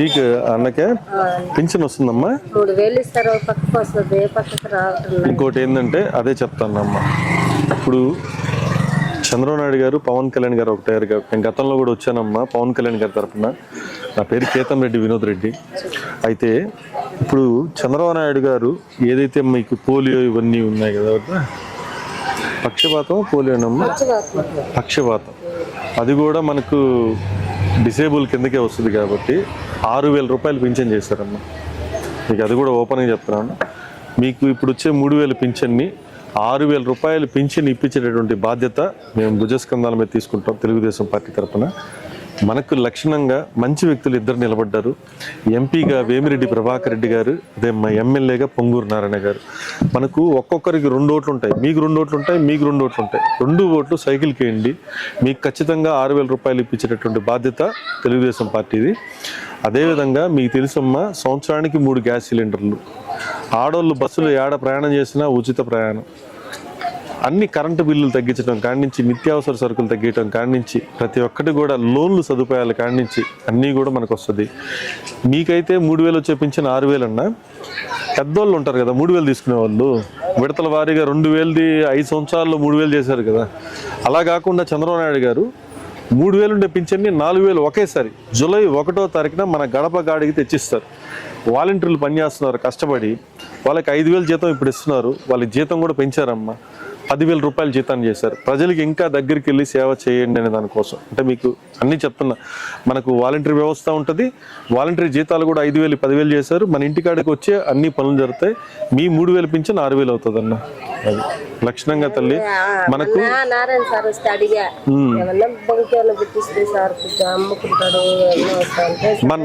మీకు అన్నకే పింఛన్ వస్తుందమ్మా. మూడు వేలు ఇస్తారు ఒక పక్కకు వస్తుంది ఏ పక్కకు రావటం లేదు. ఇంకోటి ఏంటంటే అదే చెప్తానమ్మా. ఇప్పుడు చంద్రబాబు నాయుడు గారు పవన్ కళ్యాణ్ గారు ఒకటే గారు. నేను గతంలో కూడా వచ్చానమ్మా పవన్ కళ్యాణ్ గారి తరఫున నా పేరు కేతం రెడ్డి వినోద్ రెడ్డి. అయితే ఇప్పుడు చంద్రబాబు నాయుడు గారు ఏదైతే మీకు పోలియో ఇవన్నీ ఉన్నాయి కదా? పక్షపాతం పోలియోనమ్మా? పక్షపాతం. అది కూడా మనకు డిసేబుల్ కిందకే వస్తుంది కాబట్టి ఆరు వేల రూపాయలు పింఛన్ చేశారమ్మా. మీకు అది కూడా ఓపెన్గా చెప్తున్నాను. మీకు ఇప్పుడు వచ్చే మూడు వేల పింఛన్ని ఆరు వేల రూపాయలు పింఛన్ ఇప్పించేటటువంటి బాధ్యత మేము భుజస్కంధాల మీద తీసుకుంటాం తెలుగుదేశం పార్టీ తరఫున మనకు లక్షణంగా మంచి వ్యక్తులు ఇద్దరు నిలబడ్డారు. ఎంపీగా వేమిరెడ్డి ప్రభాకర్ రెడ్డి గారు అదే మా ఎమ్మెల్యేగా పొంగూరు నారాయణ గారు. మనకు ఒక్కొక్కరికి రెండు ఓట్లు ఉంటాయి. మీకు రెండు ఓట్లు ఉంటాయి మీకు రెండు ఓట్లు ఉంటాయి. రెండు ఓట్లు సైకిల్కి వేయండి మీకు ఖచ్చితంగా ఆరు వేల రూపాయలు ఇప్పించేటటువంటి బాధ్యత తెలుగుదేశం పార్టీది. అదేవిధంగా మీకు తెలుసమ్మా సంవత్సరానికి మూడు గ్యాస్ సిలిండర్లు. ఆడోళ్ళు బస్సులు ఏడ ప్రయాణం చేసినా ఉచిత ప్రయాణం. అన్ని కరెంటు బిల్లులు తగ్గించడం కానించి నిత్యావసర సరుకులు తగ్గించడం కానించి నుంచి ప్రతి ఒక్కటి కూడా లోన్లు సదుపాయాలు కానించి అన్నీ కూడా మనకు వస్తుంది మీకైతే మూడు వేలు వచ్చే పింఛన్ ఆరు వేలు అన్నా పెద్దోళ్ళు ఉంటారు కదా మూడు వేలు తీసుకునే వాళ్ళు. విడతల వారీగా రెండు వేలది ఐదు సంవత్సరాల్లో మూడు వేలు చేశారు కదా. అలా కాకుండా చంద్రబాబు నాయుడు గారు మూడు వేలు ఉండే పింఛన్ని నాలుగు వేలు ఒకేసారి జూలై ఒకటో తారీఖున మన గడప గాడికి తెచ్చిస్తారు. వాలంటీర్లు పనిచేస్తున్నారు కష్టపడి వాళ్ళకి ఐదు వేలు జీతం ఇప్పుడు ఇస్తున్నారు వాళ్ళ జీతం కూడా పెంచారమ్మా. పదివేల రూపాయలు జీతాన్ని చేశారు. ప్రజలకి ఇంకా దగ్గరికి వెళ్ళి సేవ చేయండి అనే దానికోసం. అంటే మీకు అన్నీ చెప్తున్నా. మనకు వాలంటరీ వ్యవస్థ ఉంటుంది. వాలంటరీ జీతాలు కూడా ఐదు వేలు పదివేలు చేశారు. మన ఇంటికాడికి వచ్చే అన్ని పనులు జరుగుతాయి. మీ మూడు వేలు పింఛన్ ఆరు వేలు అవుతుంది అన్న అది. లక్షణంగా తల్లి మనకు నా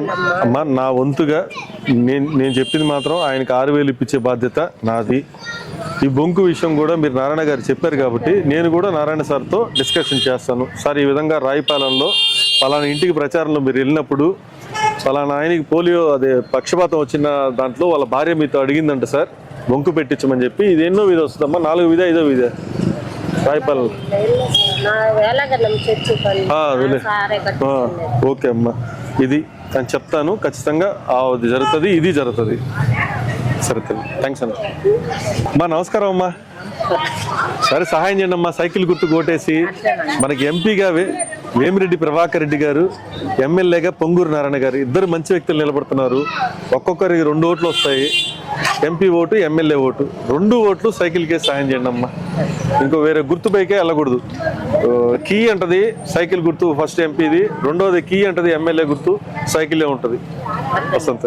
మన వంతుగా నేను నేను చెప్పింది మాత్రం ఆయనకి ఆరు వేలు ఇప్పించే బాధ్యత నాది. ఈ బొంకు విషయం కూడా మీరు నారాయణ గారు చెప్పారు కాబట్టి నేను కూడా నారాయణ సార్తో డిస్కషన్ చేస్తాను. సార్ ఈ విధంగా రాయిపాలెంలో పలానా ఇంటికి ప్రచారంలో మీరు వెళ్ళినప్పుడు పలానా ఆయనకి పోలియో అదే పక్షపాతం వచ్చిన దాంట్లో వాళ్ళ భార్య మీతో అడిగిందంట సార్ బొంకు పెట్టించమని చెప్పి. ఇది ఎన్నో విధి వస్తుందమ్మా? నాలుగు విధ ఐదో విధ? రాయిపాలెం. ఓకే అమ్మా. ఇది అని చెప్తాను. ఖచ్చితంగా ఆ, అది జరుగుతుంది ఇది జరుగుతుంది. సరే థ్యాంక్స్ అన్న. అమ్మా నమస్కారం అమ్మా. సరే సహాయం చేయండి అమ్మా. సైకిల్ గుర్తు కొట్టేసి మనకి ఎంపీగా వేమిరెడ్డి ప్రభాకర్ రెడ్డి గారు ఎమ్మెల్యేగా పొంగూరు నారాయణ గారు ఇద్దరు మంచి వ్యక్తులు నిలబడుతున్నారు. ఒక్కొక్కరికి రెండు ఓట్లు వస్తాయి. MP vote MLA vote. రెండు ఓట్లు సైకిల్కే సహాయం చేయండి అమ్మా. ఇంకో వేరే గుర్తు పైకే వెళ్ళకూడదు. కీ అంటది సైకిల్ గుర్తు ఫస్ట్ ఎంపీది. రెండోది కీ అంటది ఎమ్మెల్యే గుర్తు సైకిలే ఉంటుంది. వసంత